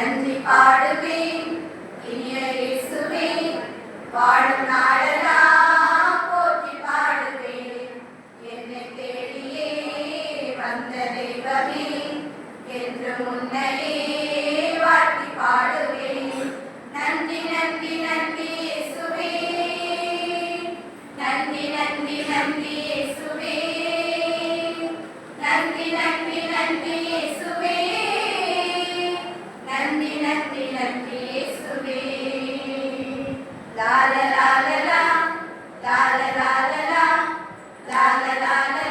நன்றி பாடுவேன். இனிய இயேசுவே வாழும் நாடெல்லாம் போற்றி பாடுவேன். என்னை தேடியே வந்த தெய்வமே என்று முன்னையே வாழ்த்தி பாடுவேன். நன்றி நன்றி நன்றி இயேசுவே. நன்றி நன்றி நன்றி. la la la